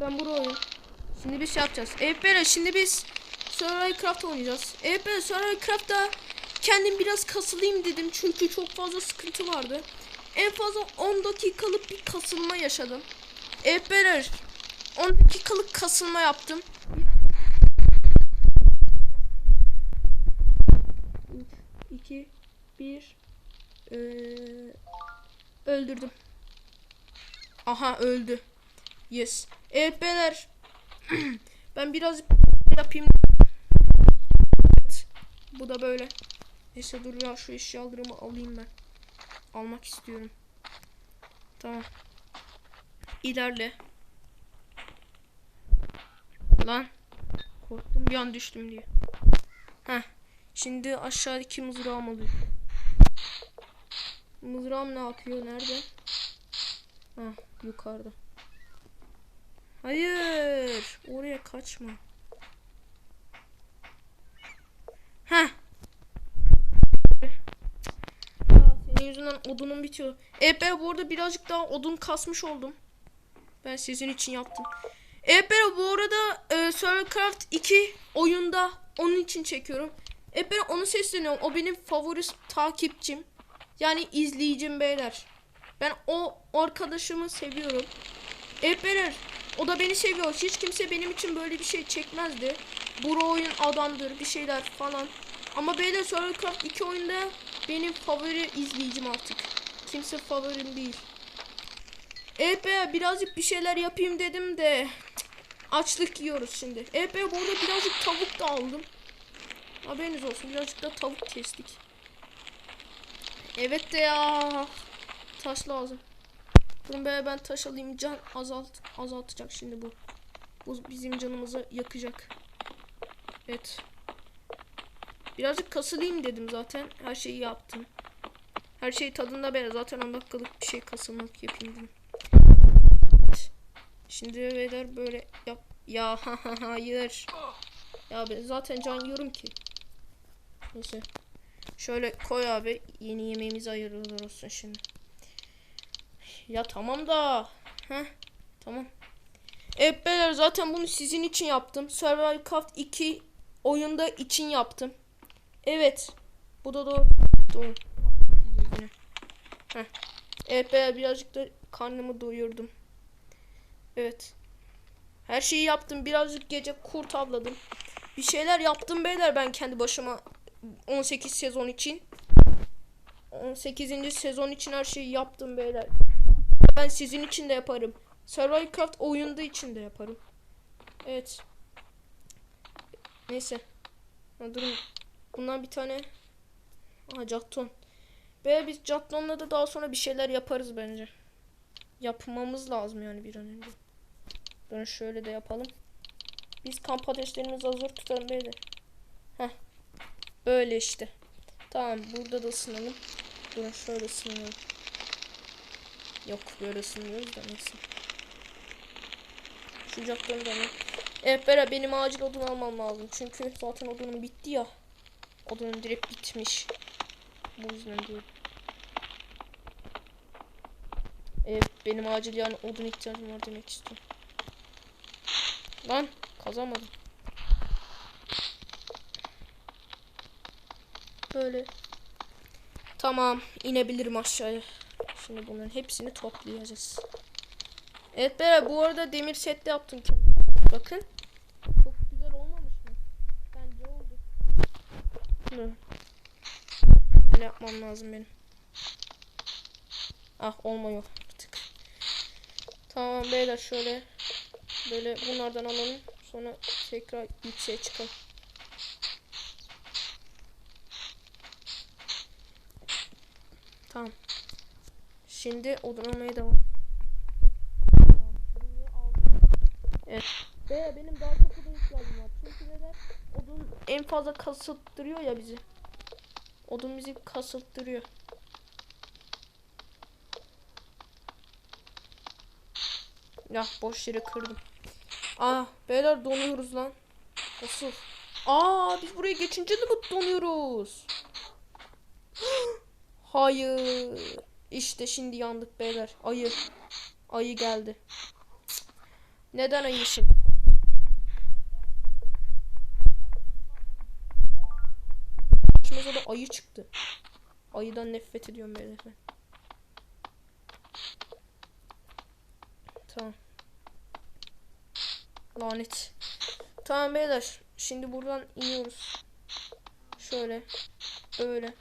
ben burayı. Şimdi biz şey yapacağız. Evet beyler şimdi biz Survival Craft oynayacağız. Evet beyler Survival Craft'ta kendim biraz kasılayım dedim. Çünkü çok fazla sıkıntı vardı. En fazla 10 dakikalık bir kasılma yaşadım. Evet beyler 10 dakikalık kasılma yaptım. 3, 2, 1 Ee, Öldürdüm. Aha öldü. Yes. Evet beyler. ben biraz yapayım. Evet. Bu da böyle. Neyse dur ya şu eşyalarımı alayım ben. Almak istiyorum. Tamam. İlerle. Lan. Korktum bir an düştüm diye. Heh. Şimdi aşağıdaki mızrağımı alıyorum. Mızrağım ne yapıyor? Nerede? Ha, yukarıda. Hayır. Oraya kaçma. Heh. Senin yüzünden odunum bitiyor. Ben bu arada birazcık daha odun kasmış oldum. Ben sizin için yaptım. Ben bu arada e, Survivecraft 2 oyunda onun için çekiyorum. Ben onu sesleniyorum. O benim favori takipçim. Yani izleyicim beyler. Ben o arkadaşımı seviyorum. Evet beyler. O da beni seviyor. Hiç kimse benim için böyle bir şey çekmezdi. Bro oyun adamdır bir şeyler falan. Ama beyler Survivecraft 2 oyunda benim favori izleyicim artık. Kimse favorim değil. Beyler birazcık bir şeyler yapayım dedim de açlık yiyoruz şimdi. Evet beyler bu arada birazcık tavuk da aldım. Haberiniz olsun birazcık da tavuk kestik. Evet de ya. Taş lazım. Durun be ben taş alayım. Can azalt azaltacak şimdi bu. Bu bizim canımızı yakacak. Evet. Birazcık kasılayım dedim zaten. Her şeyi yaptım. Her şey tadında be. Zaten 10 dakikalık bir şey kasılmak yapayım dedim. Şimdi beyler böyle yap. Ya hayır. Ya ben zaten can yiyorum ki. Neyse. Şöyle koy abi. Yeni yemeğimizi ayırılır olsun şimdi. Ya tamam da. Heh. Tamam. Evet beyler zaten bunu sizin için yaptım. Survival Craft 2 oyunda için yaptım. Evet. Bu da doğru. Doğru. Heh. Evet beyler birazcık da karnımı doyurdum. Evet. Her şeyi yaptım. Birazcık gece kurt avladım. Bir şeyler yaptım beyler ben kendi başıma 18 sezon için. 18. sezon için her şeyi yaptım beyler. Ben sizin için de yaparım. Survival Craft oyunda için de yaparım. Evet. Neyse. Ha, durun. Bundan bir tane. Aha Jatton. Be biz Jatton'la da daha sonra bir şeyler yaparız bence. Yapmamız lazım yani bir an önce. Durun şöyle de yapalım. Biz kamp ateşlerimizi hazır tutalım beyler. Heh. Böyle işte. Tamam burada da ısınalım. Durun şöyle ısınalım. Yok böyle ısınmıyoruz da neyse. Da alayım. Evet Bera benim acil odun almam lazım. Çünkü zaten odunum bitti ya. Odunum direkt bitmiş. Bu yüzden diyorum. Evet benim acil yani odun ihtiyacım var demek istiyorum. Lan kazamadım. Böyle. Tamam inebilirim aşağıya. Şimdi bunların hepsini toplayacağız. Evet beyler bu arada demir set de yaptım kendim. Bakın. Çok güzel olmamış mı? Bence oldu. Dur. Böyle yapmam lazım benim. Ah olmuyor artık. Tamam beyler şöyle böyle bunlardan alalım. Sonra tekrar yükseğe çıkalım. Tamam. Şimdi odun almaya devam. Evet. Ve benim daha çok odun ihtiyacım var. Çünkü neden? Odun en fazla kasıttırıyor ya bizi. Odun bizi kasıttırıyor. Ya boş yere kırdım. Aa beyler donuyoruz lan. Nasıl? Aa biz buraya geçince de mi donuyoruz? Hayır. İşte şimdi yandık beyler. Ayı. Ayı geldi. Neden ayısın? Başımıza da ayı çıktı. Ayıdan nefret ediyorum böyle. ben. Tamam. Lanet. Tamam beyler. Şimdi buradan iniyoruz. Şöyle. Böyle.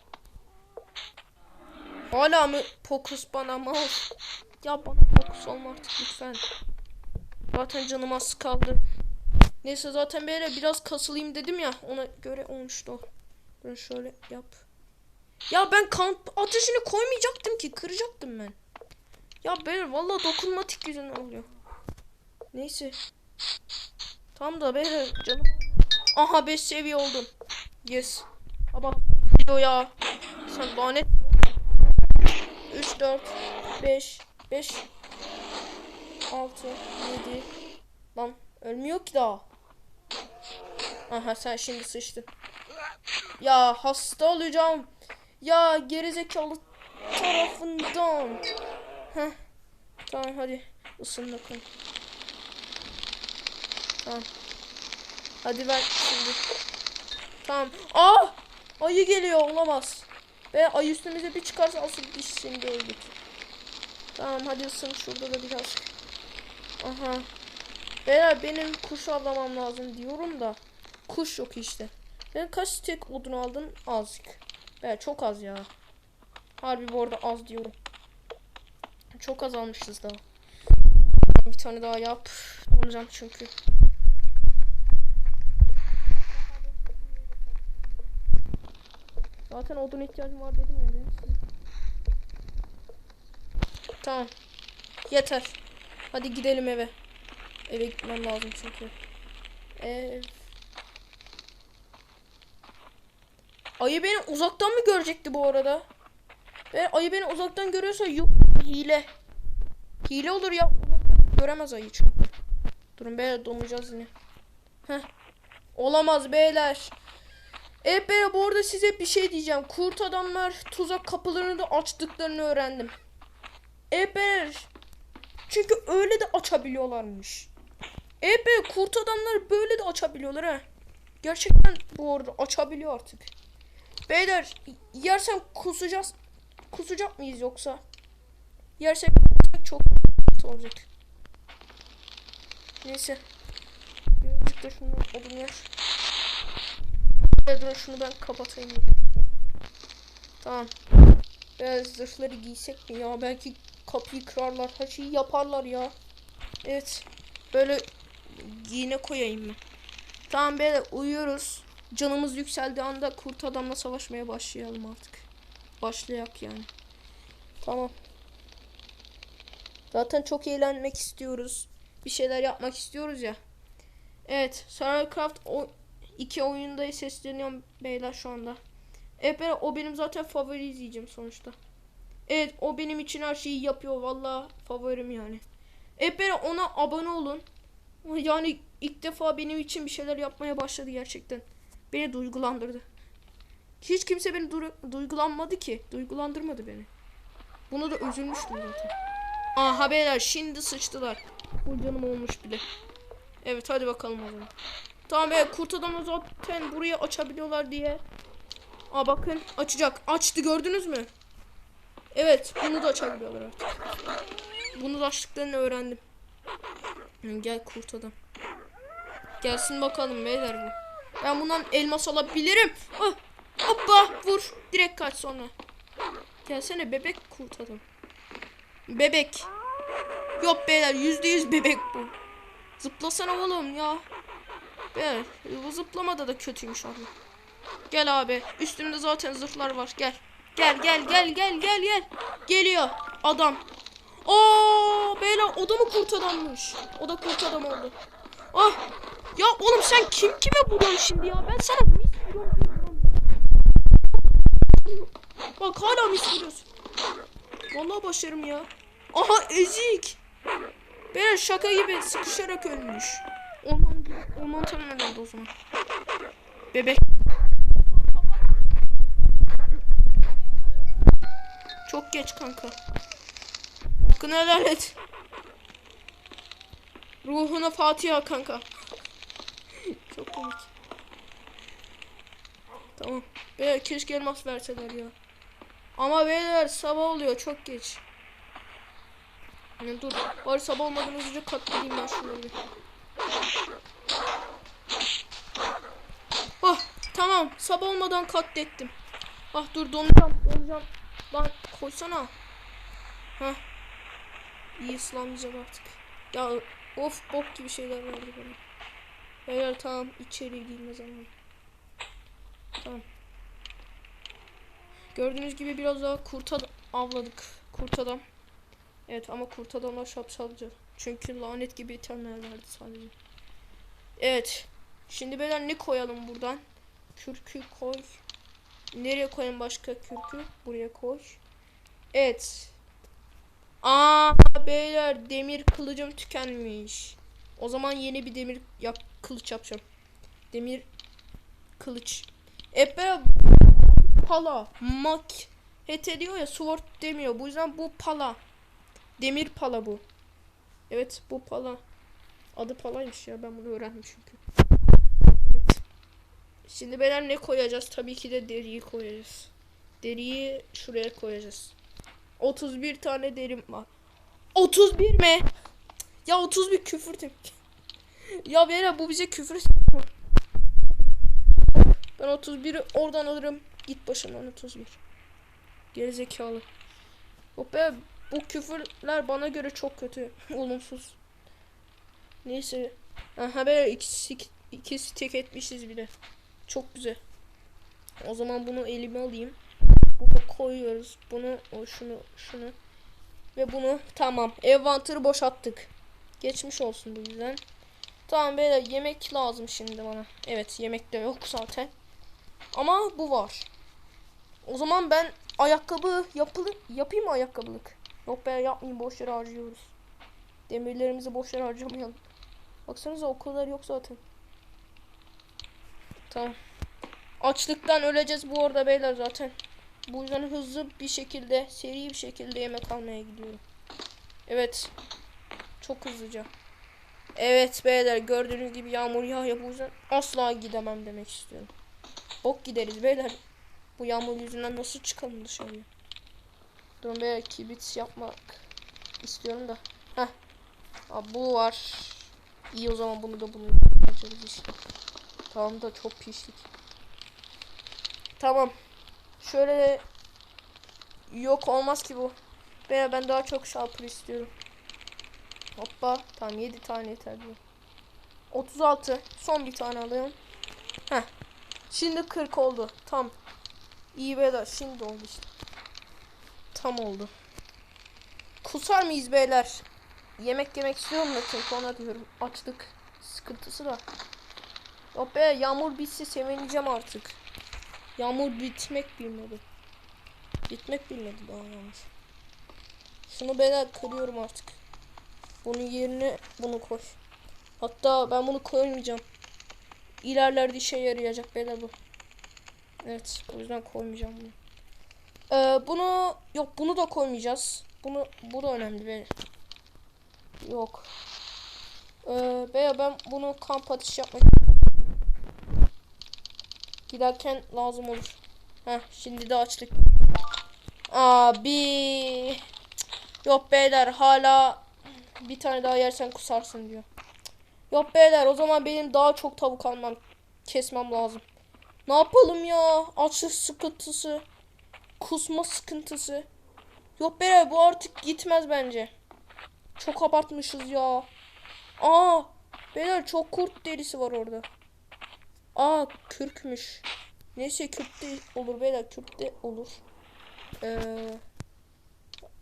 Hala mı fokus bana mouse? Ya bana fokus olma artık lütfen. Zaten canım az kaldı. Neyse zaten böyle biraz kasılayım dedim ya. Ona göre olmuştu o. Ben şöyle yap. Ya ben kamp ateşini koymayacaktım ki. Kıracaktım ben. Ya böyle vallahi dokunmatik yüzünden oluyor. Neyse. Tam da böyle canım. Aha 5 seviye oldum. Yes. Ama diyor ya. Sen lanet. 3 4 5 5 6 7 Lan ölmüyor ki daha. Aha sen şimdi sıçtın. Ya hasta olacağım. Ya gerizekalı tarafından. Heh. Tamam hadi ısın bakalım. Tamam. Hadi ver şimdi. Tamam. Aa! Ayı geliyor olamaz. Ve ayı üstümüze bir çıkarsa asıl biz şimdi öldük. Tamam hadi ısın şurada da biraz. Aha. Beyler benim kuş avlamam lazım diyorum da. Kuş yok işte. Ben kaç tek odun aldın? Azıcık. Be çok az ya. Harbi bu arada az diyorum. Çok az almışız daha. Bir tane daha yap. Donacağım çünkü. Zaten odun ihtiyacım var dedim ya benim size. Tamam. Yeter. Hadi gidelim eve. Eve gitmem lazım çünkü. Ev. Ayı beni uzaktan mı görecekti bu arada? Ve ayı beni uzaktan görüyorsa yok hile. Hile olur ya. Göremez ayı çünkü. Durun beyler donacağız yine. Heh. Olamaz beyler. Evet beyler bu arada size bir şey diyeceğim. Kurt adamlar tuzak kapılarını da açtıklarını öğrendim. Evet. Çünkü öyle de açabiliyorlarmış. Evet kurt adamlar böyle de açabiliyorlar ha. Gerçekten bu arada açabiliyor artık. Beyler yersem kusacağız. Kusacak mıyız yoksa? Yersek çok olacak. Neyse. Birazcık da şunu odun yer. Ya dur şunu ben kapatayım. Tamam. Biraz zırhları giysek mi ya? Belki kapıyı kırarlar. Her şeyi yaparlar ya. Evet. Böyle giyine koyayım ben. Tamam böyle uyuyoruz. Canımız yükseldiği anda kurt adamla savaşmaya başlayalım artık. Başlayak yani. Tamam. Zaten çok eğlenmek istiyoruz. Bir şeyler yapmak istiyoruz ya. Evet. Survivecraft o iki oyunda sesleniyorum beyler şu anda. Evet beyler, o benim zaten favori izleyeceğim sonuçta. Evet o benim için her şeyi yapıyor. Valla favorim yani. Evet beyler, ona abone olun. Yani ilk defa benim için bir şeyler yapmaya başladı gerçekten. Beni duygulandırdı. Hiç kimse beni du- duygulanmadı ki. Duygulandırmadı beni. Bunu da üzülmüştüm zaten. Aha beyler şimdi sıçtılar. Bu canım olmuş bile. Evet hadi bakalım o zaman. Tamam be kurt adamı zaten buraya açabiliyorlar diye. Aa bakın açacak. Açtı gördünüz mü? Evet bunu da açabiliyorlar artık. Bunu da açtıklarını öğrendim. Gel kurt adam. Gelsin bakalım beyler bu. Ben bundan elmas alabilirim. Ah, hoppa vur. Direkt kaç sonra. Gelsene bebek kurt adam. Bebek. Yok beyler yüzde yüz bebek bu. Zıplasana oğlum ya. Beyler bu zıplamada da kötüymüş abi. Gel abi. Üstümde zaten zırhlar var. Gel. Gel gel gel gel gel gel. Geliyor adam. Oo beyler o da mı kurt adammış? O da kurt adam oldu. Ah. Ya oğlum sen kim kime vuruyorsun şimdi ya? Ben sana mis. Bak hala mis vuruyorsun. Vallahi başarım ya. Aha ezik. Beyler şaka gibi sıkışarak ölmüş. Orman tamamen öldü o zaman. Bebek. Çok geç kanka. Hakkını helal et. Ruhuna Fatiha kanka. Çok komik. Tamam. Beyler keşke elmas verseler ya. Ama beyler sabah oluyor çok geç. Yani dur. Bari sabah olmadan hızlıca katlayayım ben şunları bir. Ah tamam sabah olmadan katlettim. Ah dur donacağım donacağım. Lan koysana. Hah. İyi ıslanmayacağım artık. Ya of bok gibi şeyler verdi bana. Beyler tamam içeri girme zamanı. Tamam. Gördüğünüz gibi biraz daha kurt ad- avladık. Kurt adam. Evet ama kurt adamlar şapşalca. Çünkü lanet gibi itemler verdi sadece. Evet. Şimdi beyler ne koyalım buradan? Kürkü koy. Nereye koyayım başka kürkü? Buraya koy. Evet. Aa beyler demir kılıcım tükenmiş. O zaman yeni bir demir yap kılıç yapacağım. Demir kılıç. E be pala mak het ediyor ya sword demiyor. Bu yüzden bu pala. Demir pala bu. Evet bu pala. Adı palaymış ya ben bunu öğrendim çünkü. Şimdi beyler ne koyacağız? Tabii ki de deriyi koyacağız. Deriyi şuraya koyacağız. 31 tane derim var. 31 mi? Ya 31 küfür demek. ya Vera bu bize küfür. Ben 31'i oradan alırım. Git başımdan 31. Gerizekalı. Yok be bu küfürler bana göre çok kötü. Olumsuz. Neyse. Aha be ikisi, ikisi tek etmişiz bile. Çok güzel. O zaman bunu elime alayım. Bunu koyuyoruz. Bunu, o şunu, şunu. Ve bunu tamam. Envanter'ı boşalttık. Geçmiş olsun bu yüzden. Tamam beyler yemek lazım şimdi bana. Evet yemek de yok zaten. Ama bu var. O zaman ben ayakkabı yapılı yapayım mı ayakkabılık? Yok be yapmayayım boş yere harcıyoruz. Demirlerimizi boş yere harcamayalım. Baksanıza o kadar yok zaten. Tamam. Açlıktan öleceğiz bu arada beyler zaten. Bu yüzden hızlı bir şekilde, seri bir şekilde yemek almaya gidiyorum. Evet. Çok hızlıca. Evet beyler gördüğünüz gibi yağmur yağıyor bu yüzden asla gidemem demek istiyorum. Bok gideriz beyler. Bu yağmur yüzünden nasıl çıkalım dışarıya? Durun beyler kibrit yapmak istiyorum da. Heh. Aa, bu var. İyi o zaman bunu da bunu yapacağız işte. Tamam da çok piştik. Tamam. Şöyle yok olmaz ki bu. Veya ben daha çok şalpır istiyorum. Hoppa. Tamam 7 tane yeter diyor. 36. Son bir tane alayım. Heh. Şimdi 40 oldu. Tam. İyi beyler. Şimdi oldu işte. Tam oldu. Kusar mıyız beyler? Yemek yemek istiyorum da çünkü ona diyorum. Açlık sıkıntısı da. Yok be yağmur bitse sevineceğim artık. Yağmur bitmek bilmedi. Bitmek bilmedi daha yalnız. Şunu beyler kırıyorum artık. Bunun yerine bunu koy. Hatta ben bunu koymayacağım. İlerlerde işe yarayacak beyler bu. Evet o yüzden koymayacağım bunu. Ee, bunu yok bunu da koymayacağız. Bunu bu da önemli beyler. Yok. Ee, beyler ben bunu kamp ateşi yapmak Giderken lazım olur. Heh, şimdi de açlık. Abi. Yok beyler hala bir tane daha yersen kusarsın diyor. Yok beyler o zaman benim daha çok tavuk almam kesmem lazım. Ne yapalım ya? Açlık sıkıntısı. Kusma sıkıntısı. Yok beyler bu artık gitmez bence. Çok abartmışız ya. Aa, beyler çok kurt derisi var orada. Aa kürkmüş. Neyse kürk de olur beyler kürk de olur. Ee,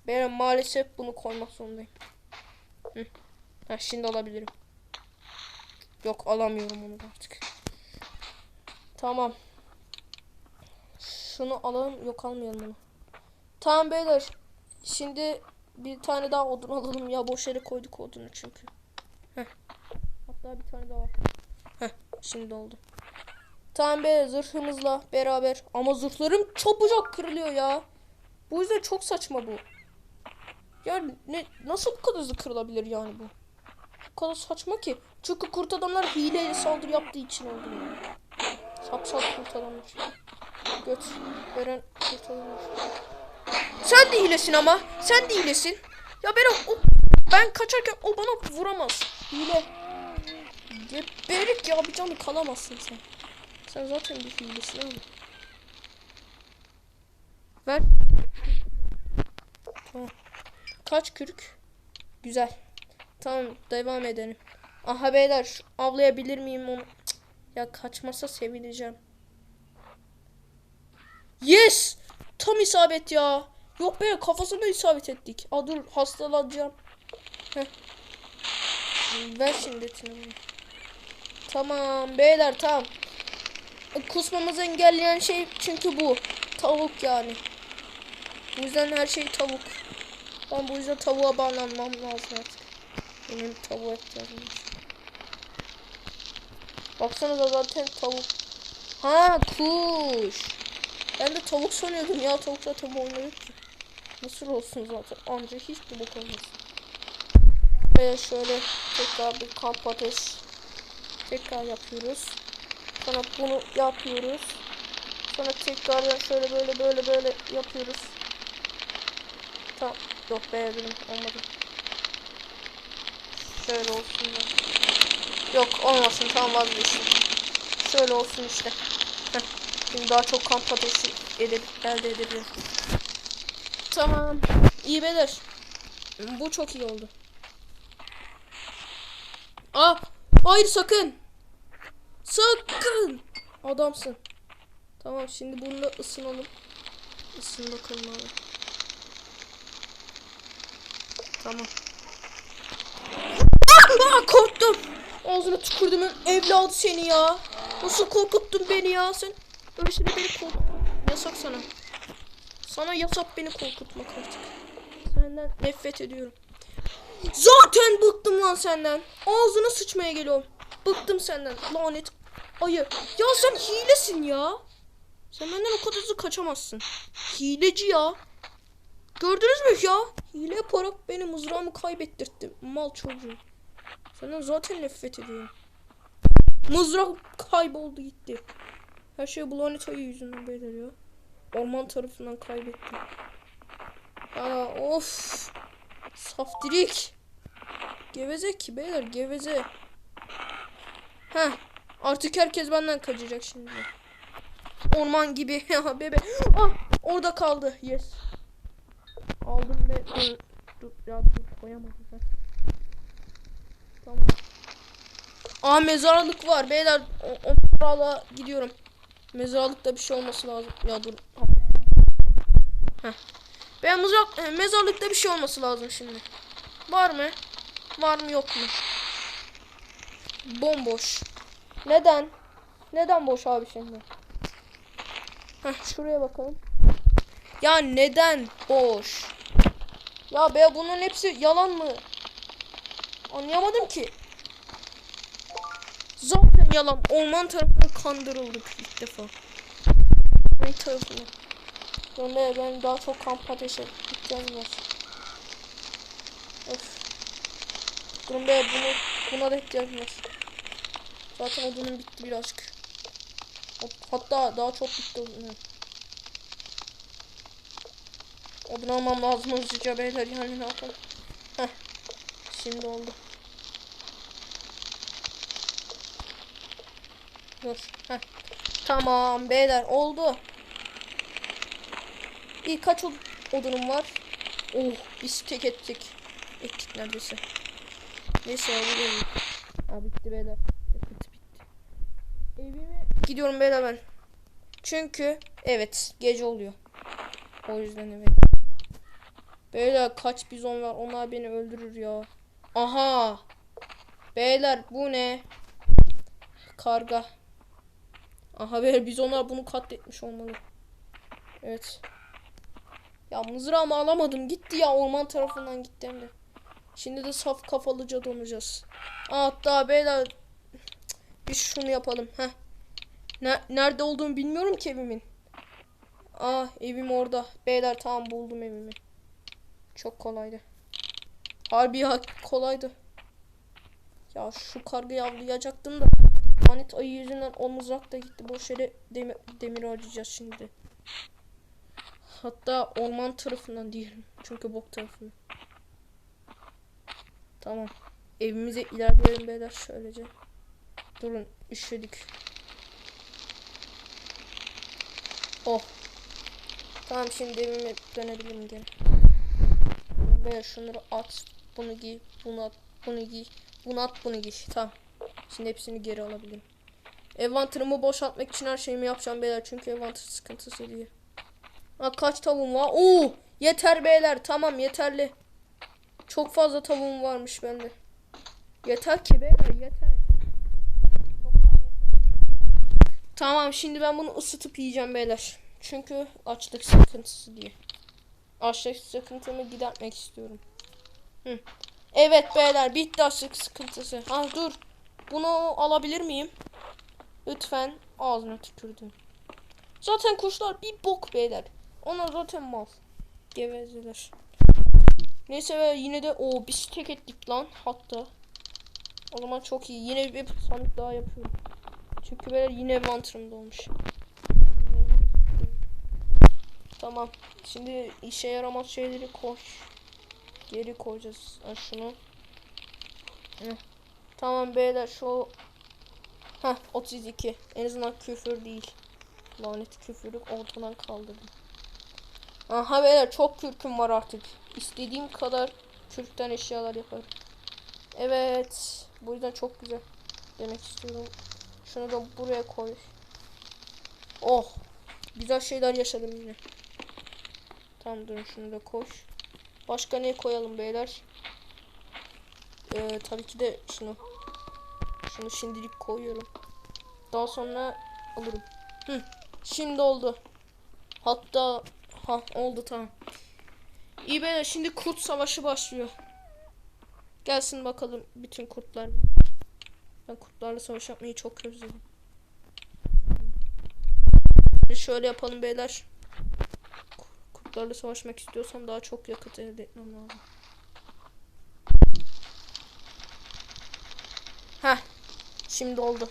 beyler maalesef bunu koymak zorundayım. Hı. Ha, şimdi alabilirim. Yok alamıyorum onu artık. Tamam. Şunu alalım. Yok almayalım onu. Tamam beyler. Şimdi bir tane daha odun alalım. Ya boş yere koyduk odunu çünkü. Heh. Hatta bir tane daha. Heh. Şimdi oldu. Tamam be zırhımızla beraber. Ama zırhlarım çabucak kırılıyor ya. Bu yüzden çok saçma bu. Ya ne nasıl bu kadar hızlı kırılabilir yani bu? bu kadar saçma ki. Çünkü kurt adamlar hileyle saldırı yaptığı için oldu yani. Sapsal kurt adamlar. Göt veren kurt adamlar. Sen de hilesin ama. Sen de hilesin. Ya ben o, ben kaçarken o bana vuramaz. Hile. Geberik ya bir canı kalamazsın sen. Sen zaten bir hilesin abi. Ver. Tamam. Kaç kürk? Güzel. Tamam devam edelim. Aha beyler avlayabilir miyim onu? Ya kaçmasa sevineceğim. Yes! Tam isabet ya. Yok be kafasına isabet ettik. Aa dur hastalanacağım. Heh. Ver şimdi bana. Tamam beyler tamam. Kusmamızı engelleyen şey çünkü bu. Tavuk yani. Bu yüzden her şey tavuk. Ben bu yüzden tavuğa bağlanmam lazım artık. Benim tavuğa ihtiyacım var. Baksanıza zaten tavuk. Ha kuş. Ben de tavuk sanıyordum ya. Tavuk zaten bu oyunda yok ki. Nasıl olsun zaten. Anca hiç bir bok olmasın. Ve şöyle tekrar bir kamp ateş. Tekrar yapıyoruz. Sonra bunu yapıyoruz. Sonra tekrar şöyle böyle böyle böyle yapıyoruz. Tamam. Yok beğendim. Olmadı. Şöyle olsun ya. Yok olmasın. Tamam vazgeçtim. Şöyle olsun işte. Heh. Şimdi daha çok kamp ateşi edip, elde edebilirim. Tamam. İyi beyler. Bu çok iyi oldu. Aa, hayır sakın. Sakın. Adamsın. Tamam şimdi bununla ısınalım. Isın bakalım abi. Tamam. Aa, korktum. Ağzına tükürdüm evladı seni ya. Nasıl korkuttun beni ya sen? Öylesine beni korkut. Yasak sana. Sana yasak beni korkutmak artık. Senden nefret ediyorum. Zaten bıktım lan senden. Ağzına sıçmaya geliyorum. Bıktım senden. Lanet ayı. Ya sen hilesin ya. Sen benden o kadar hızlı kaçamazsın. Hileci ya. Gördünüz mü ya? Hile yaparak benim mızrağımı kaybettirtti. Mal çocuğu. Senden zaten nefret ediyorum. Mızrak kayboldu gitti. Her şey bu lanet ayı yüzünden belirliyor. Orman tarafından kaybettim. Aa of. Saftirik. Geveze ki beyler geveze. Heh. Artık herkes benden kaçacak şimdi. Orman gibi. Ya bebe. Ah, orada kaldı. Yes. Aldım ve dur, ya dur koyamadım ben. Tamam. Aa mezarlık var beyler. O, o mezarlığa gidiyorum. Mezarlıkta bir şey olması lazım. Ya dur. Heh. Ben mezar, e, mezarlıkta bir şey olması lazım şimdi. Var mı? Var mı yok mu? Bomboş. Neden? Neden boş abi şimdi? Heh, şuraya bakalım. Ya neden boş? Ya be bunun hepsi yalan mı? Anlayamadım ki. Zaten yalan. Orman tarafından kandırıldık ilk defa. Orman tarafından. Böyle ben daha çok kamp ateşe ihtiyacım var. Öf. Be bunu, buna da ihtiyacım var. Zaten odunum bitti birazcık. Hatta daha çok bitti odunum. Odun almam lazım hızlıca beyler yani ne yapalım. Heh. Şimdi oldu. Dur. Heh. Tamam beyler oldu. İyi kaç od odunum var? Oh biz tek ettik. Ettik neredeyse. Neyse abi. Aa bitti beyler. Evime gidiyorum beyler ben. Çünkü evet gece oluyor. O yüzden evet. Beyler kaç bizon var onlar beni öldürür ya. Aha. Beyler bu ne? Karga. Aha beyler bizonlar bunu katletmiş olmalı. Evet. Ya mızrağımı alamadım. Gitti ya orman tarafından gitti hem de. Şimdi de saf kafalıca donacağız. Hatta beyler Biz şunu yapalım. Heh. Ne, nerede olduğumu bilmiyorum ki evimin. Aa evim orada. Beyler tamam buldum evimi. Çok kolaydı. Harbi ya kolaydı. Ya şu kargayı avlayacaktım da. Lanet ayı yüzünden o mızrak da gitti. Boş yere demir, demir harcayacağız şimdi. Hatta orman tarafından diyelim. Çünkü bok tarafından. Tamam. Evimize ilerleyelim beyler şöylece. Durun üşüdük. Oh. Tamam şimdi evime dönebilirim gene. Beyler şunları at. Bunu giy. Bunu at. Bunu giy. Bunu at bunu giy. Tamam. Şimdi hepsini geri alabilirim. Envanterımı boşaltmak için her şeyimi yapacağım beyler. Çünkü envanter sıkıntısı diye. Ha, kaç tavuğum var? Oo, yeter beyler. Tamam yeterli. Çok fazla tavuğum varmış bende. Yeter ki beyler yeter. Çoktan yeter. Tamam şimdi ben bunu ısıtıp yiyeceğim beyler. Çünkü açlık sıkıntısı diye. Açlık sıkıntımı gidermek istiyorum. Hı. Evet beyler bitti açlık sıkıntısı. Ha dur. Bunu alabilir miyim? Lütfen ağzına tükürdüm. Zaten kuşlar bir bok beyler. Onlar zaten mal. Gevezeler. Neyse ve yine de o biz tek ettik lan hatta. O zaman çok iyi. Yine bir sandık daha yapıyorum. Çünkü böyle yine mantrım olmuş. Tamam. Şimdi işe yaramaz şeyleri koş. Geri koyacağız. Ha, şunu. Heh. Tamam beyler şu Heh 32. En azından küfür değil. Lanet küfürü ortadan kaldırdım. Aha beyler çok kürküm var artık. İstediğim kadar kürkten eşyalar yaparım. Evet. Bu yüzden çok güzel demek istiyorum. Şunu da buraya koy. Oh. Güzel şeyler yaşadım yine. Tamam durun şunu da koş. Başka ne koyalım beyler? Ee, tabii ki de şunu. Şunu şimdilik koyuyorum. Daha sonra alırım. Hı. Şimdi oldu. Hatta ha oldu tamam. İyi beyler şimdi kurt savaşı başlıyor. Gelsin bakalım bütün kurtlar. Ben kurtlarla savaş yapmayı çok özledim. Şöyle yapalım beyler. Kurtlarla savaşmak istiyorsam daha çok yakıt elde etmem lazım. Heh. Şimdi oldu.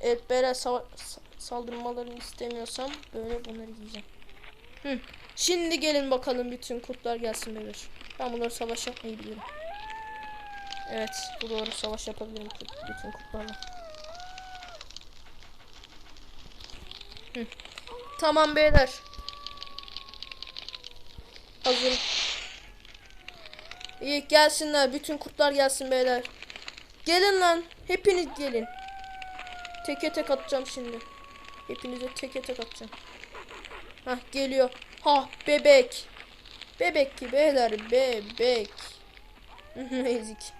Evet beyler sava- sa- saldırmalarını istemiyorsam böyle bunları giyeceğim. Hı. Şimdi gelin bakalım bütün kurtlar gelsin beyler. Ben bunları savaş yapmayı bilirim. Evet bu doğru savaş yapabilirim bütün kurtlarla. Hı. Tamam beyler. Hazırım. İyi gelsinler. Bütün kurtlar gelsin beyler. Gelin lan. Hepiniz gelin. Teke tek atacağım şimdi. Hepinize teke tek atacağım. Hah geliyor. Ha bebek. Bebek ki beyler bebek. Ezik.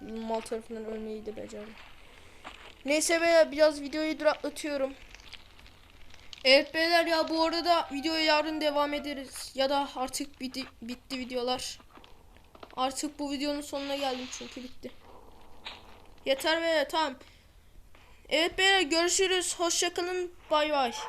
Mal tarafından ölmeyi de becerdim. Neyse beyler biraz videoyu duraklatıyorum. Evet beyler ya bu arada videoya yarın devam ederiz. Ya da artık bitti, bitti videolar. Artık bu videonun sonuna geldim çünkü bitti. Yeter beyler tamam. Evet beyler görüşürüz. Hoşçakalın. Bay bay.